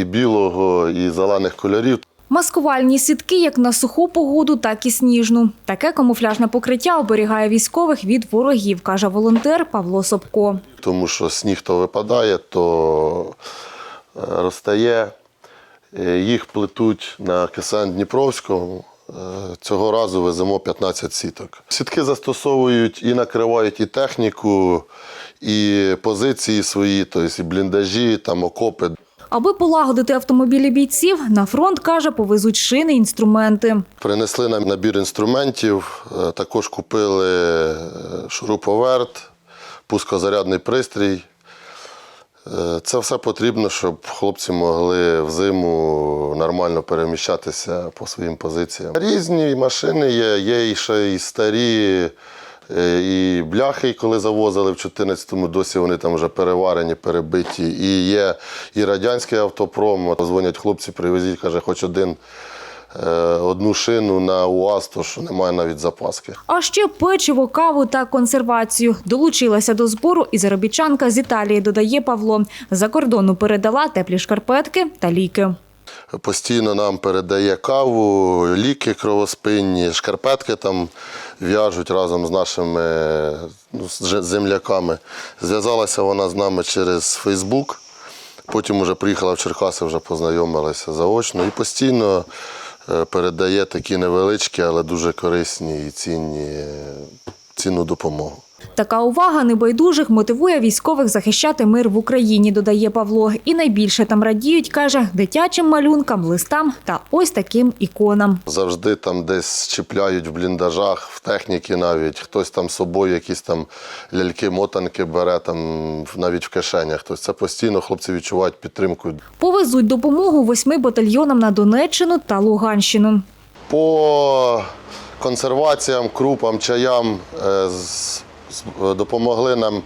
і білого, і зелених кольорів. Маскувальні сітки як на суху погоду, так і сніжну. Таке камуфляжне покриття оберігає військових від ворогів, каже волонтер Павло Собко. тому що сніг то випадає, то е, розтає. Е, Їх плетуть на КСН Дніпровському. Е, Цього разу веземо 15 сіток. Сітки застосовують і накривають і техніку, і позиції свої, тобто і бліндажі, там окопи. Аби полагодити автомобілі бійців, на фронт, каже, повезуть шини, інструменти. Принесли нам набір інструментів, е, також купили е, шуруповерт, пускозарядний пристрій. Е, Це все потрібно, щоб хлопці могли взиму нормально переміщатися по своїм позиціям. Різні машини є, є ще і старі, і бляхи, коли завозили в 14-му, досі вони там вже переварені, перебиті. І є і радянський автопром. Дзвонять хлопці, привезіть, каже, хоч один. е, Одну шину на УАЗ, то що немає навіть запаски. А ще печиво, каву та консервацію. Долучилася до збору і заробітчанка з Італії, додає Павло. За кордону передала теплі шкарпетки та ліки. Постійно нам передає каву, ліки кровоспинні, шкарпетки там в'яжуть разом з нашими ну, земляками. Зв'язалася вона з нами через Фейсбук. Потім вже приїхала в Черкаси, вже познайомилася заочно і постійно е, передає такі невеличкі, але дуже корисні і цінні, е, цінну допомогу. Така увага небайдужих мотивує військових захищати мир в Україні, додає Павло. І найбільше там радіють, каже, дитячим малюнкам, листам та ось таким іконам. Завжди там десь чіпляють в бліндажах, в техніці навіть. Хтось там з собою якісь там ляльки, мотанки бере там в- навіть в кишенях. Тобто це постійно хлопці відчувають підтримку. Повезуть допомогу восьми батальйонам на Донеччину та Луганщину. По консерваціям, крупам, чаям е, з- допомогли нам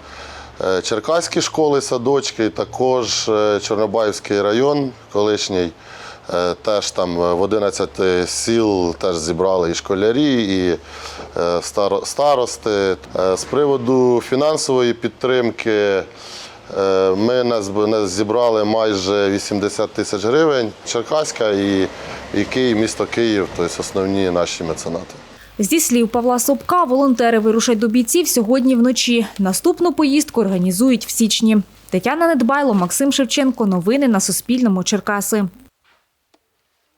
е, черкаські школи, садочки, також е, Чорнобаївський район колишній. Е, Теж там в 11 сіл теж зібрали і школярі, і старости. З приводу фінансової підтримки ми нас зібрали майже 80 тисяч гривень. Черкаська і, і Київ, місто Київ, тобто основні наші меценати. Зі слів Павла Собка, волонтери вирушать до бійців сьогодні вночі. Наступну поїздку організують в січні. Тетяна Недбайло, Максим Шевченко. Новини на Суспільному. Черкаси.